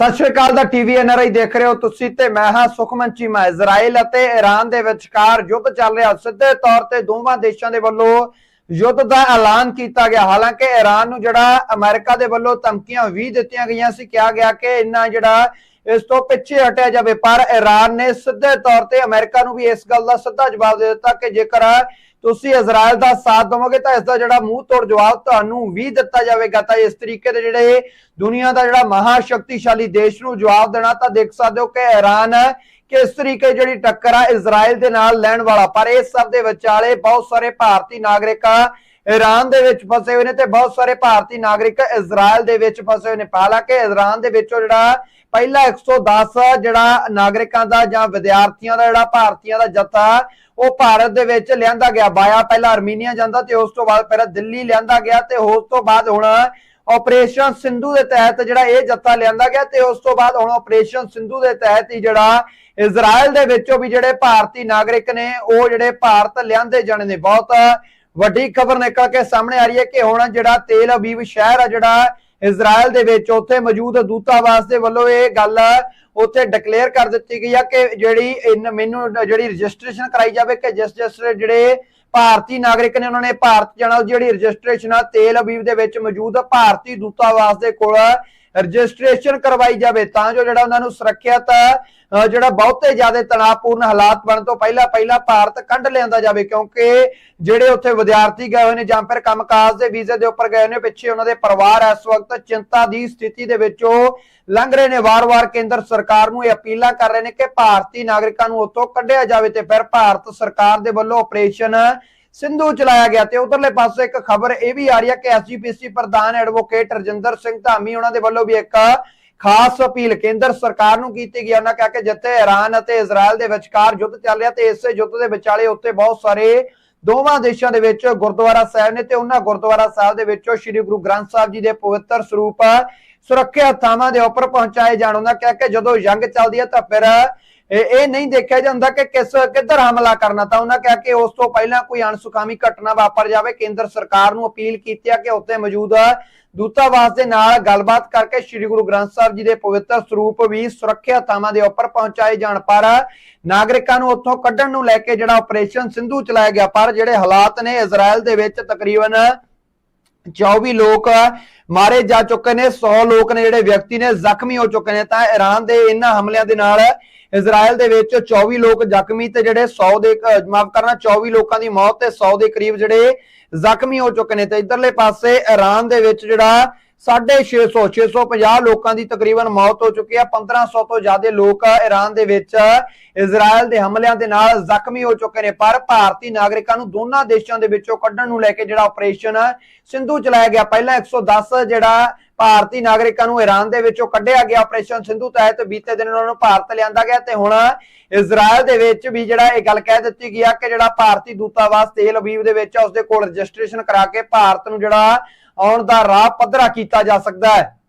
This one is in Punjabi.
ਸਤਿ ਸ਼੍ਰੀ ਅਕਾਲ ਦਾ ਟੀਵੀ ਐਨਆਰਆਈ ਦੇਖ ਰਹੇ ਹੋ ਤੁਸੀਂ ਤੇ ਮੈਂ ਹਾਂ ਸੁਖਮਨ ਚੀਮਾ। ਇਜ਼ਰਾਈਲ ਅਤੇ ਈਰਾਨ ਦੇ ਵਿਚਕਾਰ ਯੁੱਧ ਚੱਲ ਰਿਹਾ। ਸਿੱਧੇ ਤੌਰ ਤੇ ਦੋਵਾਂ ਦੇਸ਼ਾਂ ਦੇ ਵੱਲੋਂ ਯੁੱਧ ਦਾ ਐਲਾਨ ਕੀਤਾ ਗਿਆ। ਹਾਲਾਂਕਿ ਈਰਾਨ ਨੂੰ ਜਿਹੜਾ ਅਮਰੀਕਾ ਦੇ ਵੱਲੋਂ ਧਮਕੀਆਂ ਵੀ ਦਿੱਤੀਆਂ ਗਈਆਂ ਸੀ। ਕਿਹਾ ਗਿਆ ਕਿ ਇੰਨਾ ਜਿਹੜਾ ਇਸ ਤੋਂ ਪਿੱਛੇ ਹਟਿਆ ਜਾਵੇ। ਪਰ ਈਰਾਨ ਨੇ ਸਿੱਧੇ ਤੌਰ ਤੇ ਅਮਰੀਕਾ ਨੂੰ ਵੀ ਇਸ ਗੱਲ ਦਾ ਸਿੱਧਾ ਜਵਾਬ ਦੇ ਦਿੱਤਾ ਕਿ ਜੇਕਰ ਤੁਸੀਂ ਇਜ਼ਰਾਈਲ ਦਾ ਸਾਥ ਦੇਵੋਗੇ ਤਾਂ ਇਸ ਦਾ ਜਿਹੜਾ ਮੂੰਹ ਤੋੜ ਜਵਾਬ ਤੁਹਾਨੂੰ ਵੀ ਦਿੱਤਾ ਜਾਵੇਗਾ। ਤਾਂ ਇਸ ਤਰੀਕੇ ਦੇ ਜਿਹੜੇ ਦੁਨੀਆ ਦਾ ਜਿਹੜਾ ਮਹਾ ਸ਼ਕਤੀਸ਼ਾਲੀ ਦੇਸ਼ ਨੂੰ ਜਵਾਬ ਦੇਣਾ ਤਾਂ ਦੇਖ ਸਕਦੇ ਹੋ ਕਿ ਈਰਾਨ ਕਿਸ ਤਰੀਕੇ ਜਿਹੜੀ ਟੱਕਰ ਆ ਇਜ਼ਰਾਈਲ ਦੇ ਨਾਲ ਲੈਣ ਵਾਲਾ। ਪਰ ਇਸ ਸਭ ਦੇ ਵਿਚਾਲੇ ਬਹੁਤ ਸਾਰੇ ਭਾਰਤੀ ਨਾਗਰਿਕ ਈਰਾਨ ਦੇ ਵਿੱਚ ਫਸੇ ਹੋਏ ਨੇ ਤੇ ਬਹੁਤ ਸਾਰੇ ਭਾਰਤੀ ਨਾਗਰਿਕ ਇਜ਼ਰਾਈਲ ਦੇ ਵਿੱਚ ਫਸੇ ਹੋਏ ਨੇ। ਹਾਲਾਂਕਿ ਈਰਾਨ ਦੇ ਵਿੱਚੋਂ ਜਿਹੜਾ ਪਹਿਲਾ 110 ਜਿਹੜਾ ਨਾਗਰਿਕਾਂ ਦਾ ਜਾਂ ਵਿਦਿਆਰਥੀਆਂ ਦਾ ਜਿਹੜਾ ਭਾਰਤੀਆਂ ਦਾ ਜੱਥਾ, ਉਹ ਭਾਰਤ ਦੇ ਵਿੱਚ ਲਿਆਂਦਾ ਗਿਆ। ਬਾਇਆ ਪਹਿਲਾਂ ਅਰਮੀਨੀਆ ਜਾਂਦਾ ਤੇ ਉਸ ਤੋਂ ਬਾਅਦ ਪਹਿਲਾਂ ਦਿੱਲੀ ਲਿਆਂਦਾ ਗਿਆ ਤੇ ਉਸ ਤੋਂ ਬਾਅਦ ਹੁਣ ਆਪਰੇਸ਼ਨ ਸਿੰਧੂ ਦੇ ਤਹਿਤ ਜਿਹੜਾ ਇਹ ਜੱਥਾ ਲਿਆਂਦਾ ਗਿਆ ਤੇ ਉਸ ਤੋਂ ਬਾਅਦ ਹੁਣ ਆਪਰੇਸ਼ਨ ਸਿੰਧੂ ਦੇ ਤਹਿਤ ਹੀ ਜਿਹੜਾ ਇਜ਼ਰਾਈਲ ਦੇ ਵਿੱਚੋਂ ਵੀ ਜਿਹੜੇ ਭਾਰਤੀ ਨਾਗਰਿਕ ਨੇ, ਉਹ ਜਿਹੜੇ ਭਾਰਤ ਲਿਆਂਦੇ ਜਾਣੇ ਨੇ। ਬਹੁਤ ਵੱਡੀ ਖਬਰ ਨਿਕਲ ਕੇ ਸਾਹਮਣੇ ਆ ਰਹੀ ਹੈ ਕਿ ਹੁਣ ਜਿਹੜਾ ਤੇਲ ਅਬੀਬ ਸ਼ਹਿਰ ਆ, ਜਿਹੜਾ ਇਜ਼ਰਾਈਲ ਦੇ ਵਿੱਚ ਉੱਥੇ ਮੌਜੂਦ ਦੂਤਾਵਾਸ ਦੇ ਵੱਲੋਂ ਇਹ ਗੱਲ ਉੱਥੇ ਡਿਕਲੇਅਰ ਕਰ ਦਿੱਤੀ ਗਈ ਆ ਕਿ ਜਿਹੜੀ ਮੈਨੂੰ ਜਿਹੜੀ ਰਜਿਸਟ੍ਰੇਸ਼ਨ ਕਰਾਈ ਜਾਵੇ ਕਿ ਜਿਸ ਜਿਸ ਜਿਹੜੇ ਭਾਰਤੀ ਨਾਗਰਿਕ ਨੇ, ਉਹਨਾਂ ਨੇ ਭਾਰਤ ਜਾਣਾ ਜਿਹੜੀ ਰਜਿਸਟ੍ਰੇਸ਼ਨ ਆ, ਤੇਲ ਅਬੀਬ ਦੇ ਵਿੱਚ ਮੌਜੂਦ ਭਾਰਤੀ ਦੂਤਾਵਾਸ ਦੇ ਕੋਲ ਰਜਿਸਟ੍ਰੇਸ਼ਨ ਕਰਵਾਈ ਜਾਵੇ, ਤਾਂ ਜੋ ਜਿਹੜਾ ਉਹਨਾਂ ਨੂੰ ਸੁਰੱਖਿਅਤ ਜਿਹੜਾ ਬਹੁਤੇ ਜ਼ਿਆਦਾ ਤਣਾਅਪੂਰਨ ਹਾਲਾਤ ਬਣਨ ਤੋਂ ਪਹਿਲਾਂ ਪਹਿਲਾਂ ਭਾਰਤ ਕੱਢ ਲਿਆਂਦਾ ਜਾਵੇ, ਕਿਉਂਕਿ ਜਿਹੜੇ ਉੱਥੇ ਵਿਦਿਆਰਥੀ ਗਏ ਹੋਏ ਨੇ ਜਾਂ ਫਿਰ ਕੰਮਕਾਜ ਦੇ ਵੀਜ਼ੇ ਦੇ ਉੱਪਰ ਗਏ ਨੇ, ਪਿੱਛੇ ਉਹਨਾਂ ਦੇ ਪਰਿਵਾਰ ਇਸ ਵਕਤ ਚਿੰਤਾ ਦੀ ਸਥਿਤੀ ਦੇ ਵਿੱਚੋਂ ਲੰਘ ਰਹੇ ਨੇ। ਵਾਰ-ਵਾਰ ਕੇਂਦਰ ਸਰਕਾਰ ਨੂੰ ਇਹ ਅਪੀਲਾਂ ਕਰ ਰਹੇ ਨੇ ਕਿ ਭਾਰਤੀ ਨਾਗਰਿਕਾਂ ਨੂੰ ਉੱਥੋਂ ਕੱਢਿਆ ਜਾਵੇ ਤੇ ਫਿਰ ਭਾਰਤ ਸਰਕਾਰ ਦੇ ਵੱਲੋਂ ਆਪਰੇਸ਼ਨ ਸਿੰਧੂ ਚਲਾਇਆ ਗਿਆ ਤੇ ਉਧਰਲੇ ਪਾਸੇ ਇੱਕ ਖਬਰ ਇਹ ਵੀ ਆ ਰਹੀ ਹੈ ਕਿ ਐਸਜੀਪੀਸੀ ਪ੍ਰਧਾਨ ਐਡਵੋਕੇਟ ਰਜਿੰਦਰ ਸਿੰਘ ਧਾਮੀ, ਉਹਨਾਂ ਦੇ ਵੱਲੋਂ ਵੀ ਇੱਕ ਖਾਸ ਅਪੀਲ ਕੇਂਦਰ ਸਰਕਾਰ ਨੂੰ ਕੀਤੀ ਗਈ ਉਹਨਾਂ ਕਿਹਾ ਕਿ ਜਿੱਥੇ ਇਰਾਨ ਅਤੇ ਇਜ਼ਰਾਈਲ ਦੇ ਵਿਚਕਾਰ ਯੁੱਧ ਚੱਲ ਰਿਹਾ ਤੇ ਇਸੇ ਯੁੱਧ ਦੇ ਵਿਚਾਲੇ ਉੱਤੇ ਬਹੁਤ ਸਾਰੇ ਦੋਵਾਂ ਦੇਸ਼ਾਂ ਦੇ ਵਿੱਚ ਗੁਰਦੁਆਰਾ ਸਾਹਿਬ ਨੇ ਤੇ ਉਹਨਾਂ ਗੁਰਦੁਆਰਾ ਸਾਹਿਬ ਦੇ ਵਿੱਚੋਂ ਸ੍ਰੀ ਗੁਰੂ ਗ੍ਰੰਥ ਸਾਹਿਬ ਜੀ ਦੇ ਪਵਿੱਤਰ ਸਰੂਪ ਸੁਰੱਖਿਆ ਥਾਵਾਂ ਦੇ ਉੱਪਰ ਪਹੁੰਚਾਏ ਜਾਣ। ਉਹਨਾਂ ਕਿਹਾ ਕਿ ਜਦੋਂ ਜੰਗ ਚੱਲਦੀ ਹੈ ਤਾਂ ਫਿਰ ਇਹ ਨਹੀਂ ਦੇਖਿਆ ਜਾਂਦਾ ਕਿ ਕਿਸ ਕਿੱਧਰ ਹਮਲਾ ਕਰਨਾ ਤਾਂ ਉਹਨਾਂ ਕਿਹਾ ਕਿ ਉਸ ਤੋਂ ਪਹਿਲਾਂ ਕੋਈ ਅਣਸੁਖਾਵੀ ਘਟਨਾ ਵਾਪਰ ਜਾਵੇ। ਕੇਂਦਰ ਸਰਕਾਰ ਨੂੰ ਅਪੀਲ ਕੀਤੀ ਹੈ ਕਿ ਉੱਥੇ ਮੌਜੂਦ ਦੂਤਾਵਾਸ ਦੇ ਨਾਲ ਗੱਲਬਾਤ ਕਰਕੇ ਸ੍ਰੀ ਗੁਰੂ ਗ੍ਰੰਥ ਸਾਹਿਬ ਜੀ ਦੇ ਪਵਿੱਤਰ ਸਰੂਪ ਵੀ ਸੁਰੱਖਿਆ ਥਾਵਾਂ ਦੇ ਉੱਪਰ ਪਹੁੰਚਾਏ ਜਾਣ। ਪਰ ਨਾਗਰਿਕਾਂ ਨੂੰ ਉੱਥੋਂ ਕੱਢਣ ਨੂੰ ਲੈ ਕੇ ਜਿਹੜਾ ਆਪਰੇਸ਼ਨ ਸਿੰਧੂ ਚਲਾਇਆ ਗਿਆ, ਪਰ ਜਿਹੜੇ ਹਾਲਾਤ ਨੇ ਇਜ਼ਰਾਈਲ ਦੇ ਵਿੱਚ ਤਕਰੀਬਨ 24 ਲੋਕ ਮਾਰੇ ਜਾ ਚੁੱਕੇ ਨੇ 100 ਲੋਕ ਨੇ ਜਿਹੜੇ ਵਿਅਕਤੀ ਨੇ, ਜ਼ਖਮੀ ਹੋ ਚੁੱਕੇ ਨੇ। ਤਾਂ ਈਰਾਨ ਦੇ ਇਹਨਾਂ ਹਮਲਿਆਂ ਦੇ ਨਾਲ ਇਜ਼ਰਾਈਲ ਦੇ ਵਿੱਚ 24 ਲੋਕ ਜ਼ਖਮੀ ਤੇ ਜਿਹੜੇ 100 ਦੇ ਮਾਫ ਕਰਨਾ 24 ਲੋਕਾਂ ਦੀ ਮੌਤ ਤੇ 100 ਦੇ ਕਰੀਬ ਜਿਹੜੇ ਜ਼ਖਮੀ ਹੋ ਚੁੱਕੇ ਨੇ। ਤੇ ਇਧਰਲੇ ਪਾਸੇ ਈਰਾਨ ਦੇ ਵਿੱਚ ਜਿਹੜਾ 650 650 ਲੋਕਾਂ ਦੀ ਤਕਰੀਬਨ ਮੌਤ ਹੋ ਚੁੱਕੀ ਹੈ। 1500 ਤੋਂ ਜ਼ਿਆਦਾ ਲੋਕ ਇਰਾਨ ਦੇ ਵਿੱਚ। ਇਜ਼ਰਾਈਲ ਦੇ ਹਮਲਿਆਂ ਦੇ ਨਾਲ ਜ਼ਖਮੀ ਹੋ ਚੁੱਕੇ ਨੇ। ਪਰ ਭਾਰਤੀ ਨਾਗਰਿਕਾਂ ਨੂੰ ਦੋਨਾਂ ਦੇਸ਼ਾਂ ਦੇ ਵਿੱਚੋਂ ਕੱਢਣ ਨੂੰ ਲੈ ਕੇ ਜਿਹੜਾ ਆਪਰੇਸ਼ਨ ਸਿੰਧੂ ਚਲਾਇਆ ਗਿਆ, ਪਹਿਲਾਂ 110 ਜਿਹੜਾ ਭਾਰਤੀ ਨਾਗਰਿਕਾਂ ਨੂੰ ਈਰਾਨ ਦੇ ਵਿੱਚੋਂ ਕੱਢਿਆ ਗਿਆ ਆਪਰੇਸ਼ਨ ਸਿੰਧੂ ਤਹਿਤ। ਬੀਤੇ ਦਿਨ ਉਹਨਾਂ ਨੂੰ ਭਾਰਤ ਲਿਆਂਦਾ ਗਿਆ ਤੇ ਹੁਣ ਇਜ਼ਰਾਈਲ ਦੇ ਵਿੱਚ ਵੀ ਜਿਹੜਾ ਇਹ ਗੱਲ ਕਹਿ ਦਿੱਤੀ ਗਈ ਆ ਕਿ ਜਿਹੜਾ ਭਾਰਤੀ ਦੂਤਾਵਾਸ ਤੇਲ ਅਬੀਬ ਦੇ ਵਿੱਚ ਆ ਉਸ ਦੇ ਕੋਲ ਰਜਿਸਟ੍ਰੇਸ਼ਨ ਕਰਾ ਕੇ ਭਾਰਤ ਨੂੰ ਜਿਹੜਾ ਆਉਣ ਦਾ ਰਾਹ ਪੱਧਰਾ ਕੀਤਾ ਜਾ ਸਕਦਾ ਹੈ।